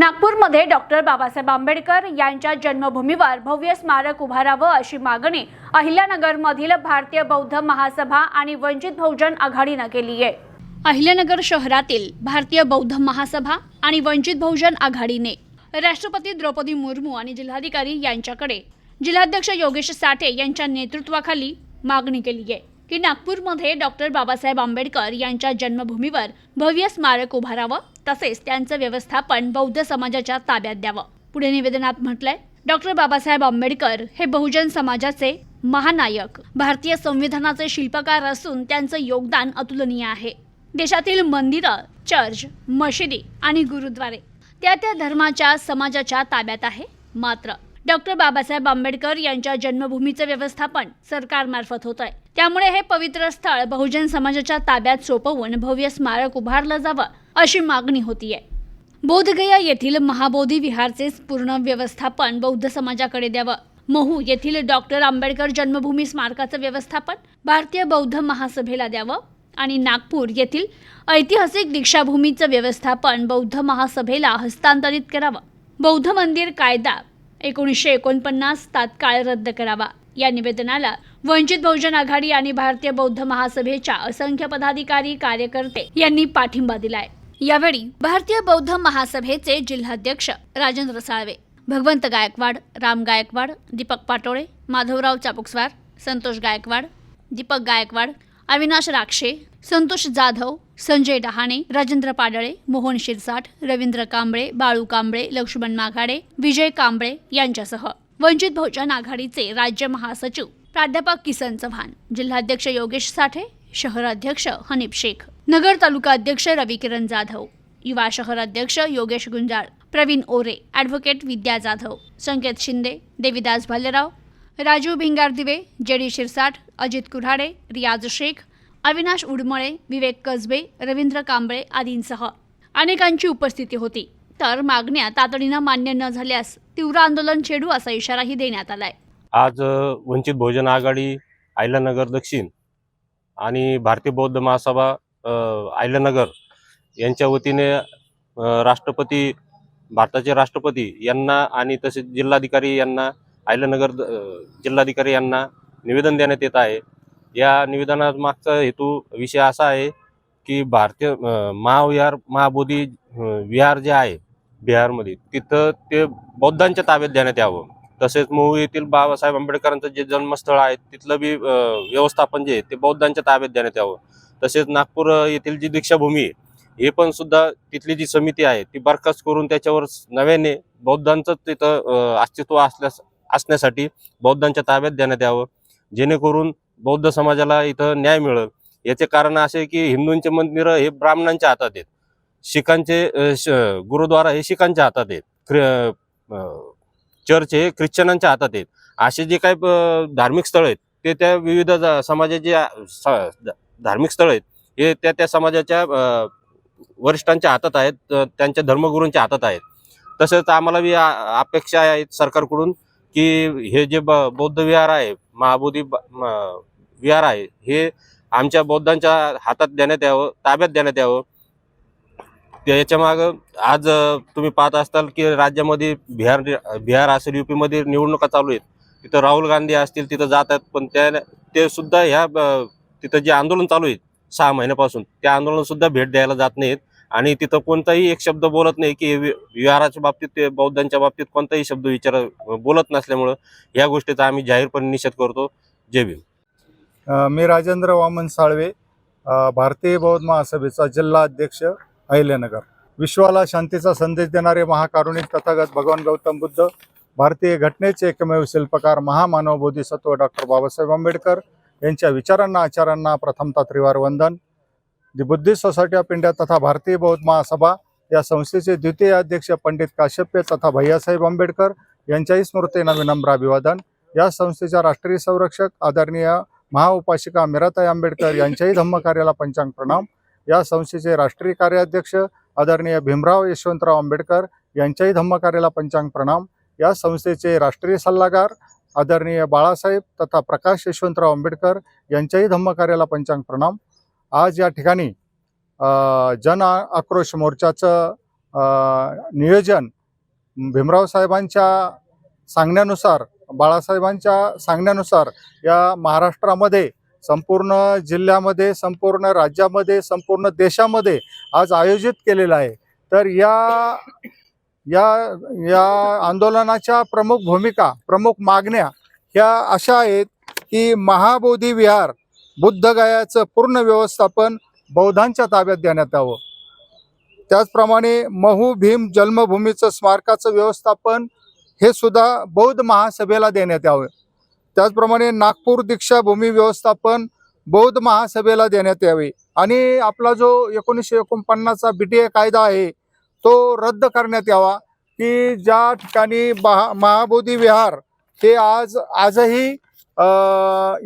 नागपूरमध्ये डॉक्टर बाबासाहेब आंबेडकर यांच्या जन्मभूमीवर भव्य स्मारक उभारावं अशी मागणी अहिल्यानगरमधील भारतीय बौद्ध महासभा आणि वंचित बहुजन आघाडीनं केली आहे. अहिल्यानगर शहरातील भारतीय बौद्ध महासभा आणि वंचित बहुजन आघाडीने राष्ट्रपती द्रौपदी मुर्मू आणि जिल्हाधिकारी यांच्याकडे जिल्हाध्यक्ष योगेश साठे यांच्या नेतृत्वाखाली मागणी केली आहे. की नागपूरमध्ये डॉक्टर बाबासाहेब आंबेडकर यांच्या जन्मभूमीवर भव्य स्मारक उभारावं तसेच त्यांचं व्यवस्थापन बौद्ध समाजाच्या ताब्यात द्यावं. पुढे निवेदनात म्हटलंय डॉक्टर बाबासाहेब आंबेडकर हे बहुजन समाजाचे महानायक. भारतीय संविधानाचे शिल्पकार असून त्यांचं योगदान अतुलनीय आहे. देशातील मंदिरं चर्च मशिदी आणि गुरुद्वारे त्या त्या धर्माच्या समाजाच्या ताब्यात आहे मात्र डॉक्टर बाबासाहेब आंबेडकर यांच्या जन्मभूमीचं व्यवस्थापन सरकारमार्फत होत आहे त्यामुळे हे पवित्र स्थळ बहुजन समाजाच्या ताब्यात सोपवून भव्य स्मारक उभारलं जावं अशी मागणी होतीये. बोधगया येथील महाबोधी विहारचे पूर्ण व्यवस्थापन बौद्ध समाजाकडे द्यावं. महू येथील डॉक्टर आंबेडकर जन्मभूमी स्मारकाचं व्यवस्थापन भारतीय बौद्ध महासभेला द्यावं आणि नागपूर येथील ऐतिहासिक दीक्षाभूमीचं व्यवस्थापन बौद्ध महासभेला हस्तांतरित करावं. बौद्ध मंदिर कायदा एकोणीसशे एकोणपन्नास तात्काळ रद्द करावा. या निवेदनाला वंचित बहुजन आघाडी आणि भारतीय बौद्ध महासभेच्या असंख्य पदाधिकारी कार्यकर्ते यांनी पाठिंबा दिलाय. यावेळी भारतीय बौद्ध महासभेचे जिल्हाध्यक्ष राजेंद्र साळवे भगवंत गायकवाड राम गायकवाड दीपक पाटोळे माधवराव चापुकस्वार संतोष गायकवाड दीपक गायकवाड अविनाश राक्षे संतोष जाधव संजय डहाणे राजेंद्र पाडळे मोहन शिरसाट रवींद्र कांबळे बाळू कांबळे लक्ष्मण माघाडे विजय कांबळे यांच्यासह वंचित बहुजन आघाडीचे राज्य महासचिव प्राध्यापक किसन चव्हाण जिल्हाध्यक्ष योगेश साठे शहराध्यक्ष हनीफ शेख नगर तालुका अध्यक्ष रविकिरण जाधव युवा शहर अध्यक्ष Yogesh Gunjal Pravin Ore advocate Vidya Jadhav Sanket Shinde Devidas Bhalerao Raju Bhingardive JD Shirsat Ajit Kurhade रियाज शेख अविनाश उडमळे विवेक कसबे रवींद्र कांबळे आदींसह अनेकांची उपस्थिती होती. तर मागण्या तातडीनं मान्य न झाल्यास तीव्र आंदोलन छेडू असा इशाराही देण्यात आलाय. आज वंचित बहुजन आघाडी आयलानगर दक्षिण आणि भारतीय बौद्ध महासभा आयलानगर यांच्या वतीने राष्ट्रपती भारताचे राष्ट्रपती यांना आणि तसेच जिल्हाधिकारी यांना आयलानगर जिल्हाधिकारी यांना निवेदन देण्यात येत आहे. या निवेदनात मागचा हेतू विषय असा आहे की भारतीय महाविहार महाबोधी विहार जे आहे बिहारमध्ये तिथं ते बौद्धांच्या ताब्यात देण्यात यावं. तसेच मऊ येथील बाबासाहेब आंबेडकरांचं जे जन्मस्थळ आहे तिथलं बी व्यवस्थापन जे आहे ते बौद्धांच्या ताब्यात देण्यात यावं. तसेच नागपूर येथील जी दीक्षाभूमी आहे हे पण सुद्धा तिथली जी समिती आहे ती बरखास्त करून त्याच्यावर नव्याने बौद्धांचं तिथं अस्तित्व असल्यास असण्यासाठी बौद्धांच्या ताब्यात देण्यात यावं. जेणेकरून बौद्ध समाजाला इथं न्याय मिळेल. याचे कारण असे की हिंदूंचे मंदिरं हे ब्राह्मणांच्या हातात आहेत. शिखांचे श- गुरुद्वारा हे शिखांच्या हातात आहेत. ख्रि- चर्च हे ख्रिश्चनांच्या हातात आहेत. असे जे काही धार्मिक स्थळ आहेत ते त्या विविध समाजाचे स- धार्मिक स्थळ आहेत हे त्या त्या समाजाच्या वरिष्ठांच्या हातात आहेत त्यांच्या धर्मगुरूंच्या हातात आहेत. तसंच आम्हाला बी अपेक्षा आहेत सरकारकडून की हे जे ब- बौद्ध विहार आहे महाबोधी विहार आहे. हे आमच्या बौद्धांच्या हातात देण्यात यावं ताब्यात देण्यात यावं. त्याच्या मागं आज तुम्ही पाहत असताल की राज्यामध्ये बिहार बिहार असेल युपीमध्ये निवडणुका चालू आहेत. तिथं राहुल गांधी असतील तिथं जात आहेत पण त्या ते सुद्धा ह्या तिथं जे आंदोलन चालू आहे सहा महिन्यापासून त्या आंदोलनसुद्धा भेट द्यायला जात नाहीत. आणि तिथं कोणताही एक शब्द बोलत नाही की वि- विहाराच्या बाबतीत ते बौद्धांच्या बाबतीत कोणताही शब्द विचार बोलत नसल्यामुळं या गोष्टीचा आम्ही जाहीरपणे निषेध करतो. जय भीम. मी राजेंद्र वामन साळवे भारतीय बौद्ध महासभेचा जिल्हा अध्यक्ष अहिल्यानगर. विश्वाला शांतीचा संदेश देणारे महाकारुणिक तथागत भगवान गौतम बुद्ध भारतीय घटनेचे एकमेव शिल्पकार महामानव बोधिसत्व डॉक्टर बाबासाहेब आंबेडकर यांच्या विचारांना आचारांना प्रथमता त्रिवार वंदन. The Buddhist society of India तथा भारतीय बौद्ध महासभा या संस्थेचे द्वितीय अध्यक्ष पंडित काश्यप्य तथा भैयासाहेब आंबेडकर यांच्याही स्मृतीनं विनम्र अभिवादन. या संस्थेच्या राष्ट्रीय संरक्षक आदरणीय महाउपासिका मिराताई आंबेडकर यांच्याही धम्मकार्याला पंचांग प्रणाम. या संस्थेचे राष्ट्रीय कार्याध्यक्ष आदरणीय भीमराव यशवंतराव आंबेडकर यांच्याही धम्मकार्याला पंचांग प्रणाम. या संस्थेचे राष्ट्रीय सल्लागार आदरणीय बाळासाहेब तथा प्रकाश यशवंतराव आंबेडकर यांच्याही धम्मकार्याला पंचांग प्रणाम. आज या ठिकाणी जन आक्रोश मोर्चाचं नियोजन भीमराव साहेबांच्या सांगण्यानुसार बाळासाहेबांच्या सांगण्यानुसार या महाराष्ट्रामध्ये संपूर्ण जिल्ह्यामध्ये संपूर्ण राज्यामध्ये संपूर्ण देशामध्ये आज आयोजित केलेलं आहे. तर या या या आंदोलनाच्या प्रमुख भूमिका प्रमुख मागण्या ह्या अशा आहेत की महाबोधी विहार बुद्धगयाचं पूर्ण व्यवस्थापन बौद्धांच्या ताब्यात देण्यात यावं. त्याचप्रमाणे महू भीम जन्मभूमीचं स्मारकाचं व्यवस्थापन हे सुद्धा बौद्ध महासभेला देण्यात यावं. त्याचप्रमाणे नागपूर दीक्षाभूमी व्यवस्थापन बौद्ध महासभेला देण्यात यावे. आणि आपला जो एकोणीसशे एकोणपन्नासचा बी टी ए कायदा आहे तो रद्द करण्यात यावा. की ज्या ठिकाणी महा महाबोधी विहार हे आज आजही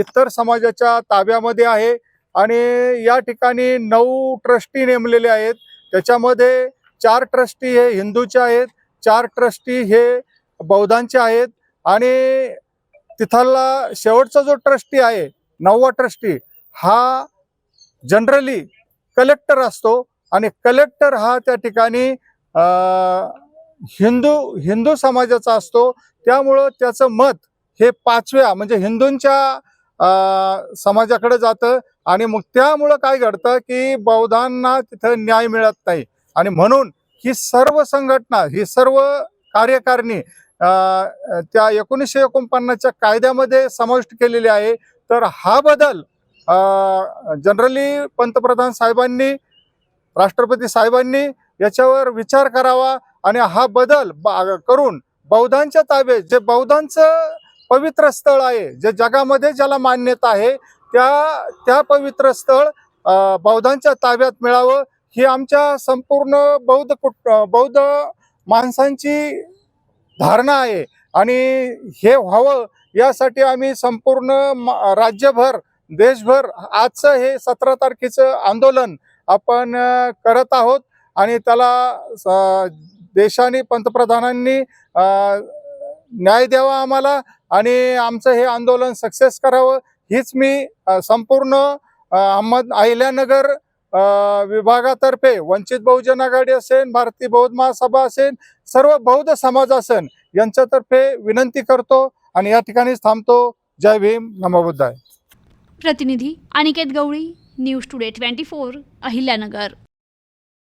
इतर समाजाच्या ताब्यामध्ये आहे आणि या ठिकाणी नऊ ट्रस्टी नेमलेले आहेत. त्याच्यामध्ये चार ट्रस्टी हे हिंदूचे आहेत चार ट्रस्टी हे बौद्धांचे आहेत आणि तिथला शेवटचा जो ट्रस्टी आहे नववा ट्रस्टी हा जनरली कलेक्टर असतो आणि कलेक्टर हा त्या ठिकाणी हिंदू हिंदू समाजाचा असतो. त्यामुळं त्याचं मत हे पाचव्या म्हणजे हिंदूंच्या समाजाकडे जातं आणि मग त्यामुळं काय घडतं की बौद्धांना तिथं न्याय मिळत नाही. आणि म्हणून ही सर्व संघटना ही सर्व कार्यकारिणी त्या एकोणीसशे एकोणपन्नासच्या कायद्यामध्ये समाविष्ट केलेली आहे. तर हा बदल जनरली पंतप्रधान साहेबांनी राष्ट्रपती साहेबांनी याच्यावर विचार करावा आणि हा बदल बा- करून बौद्धांच्या ताब्यात जे बौद्धांचं पवित्र स्थळ आहे जे जगामध्ये ज्याला मान्यता आहे त्या त्या पवित्र स्थळ बौद्धांच्या ताब्यात मिळावं ही आमच्या संपूर्ण बौद्ध कुट बौद्ध माणसांची धारणा आहे. आणि हे व्हावं यासाठी आम्ही संपूर्ण म- राज्यभर देशभर आजचं हे सतरा तारखेचं आंदोलन आपण करत आहोत. आणि त्याला स- देशाने पंतप्रधानांनी न्याय द्यावा आम्हाला आणि आमचं हे आंदोलन सक्सेस करावं. हीच मी संपूर्ण अहमद अहिल्यानगर विभागातर्फे वंचित बहुजन आघाडी असेल भारतीय बौद्ध महासभा असेल सर्व बौद्ध समाज असेल यांच्यातर्फे विनंती करतो आणि या ठिकाणीच थांबतो. जय भीम. नमबुद्धाय प्रतिनिधी Aniket Gawali news today twenty four Ahilyanagar.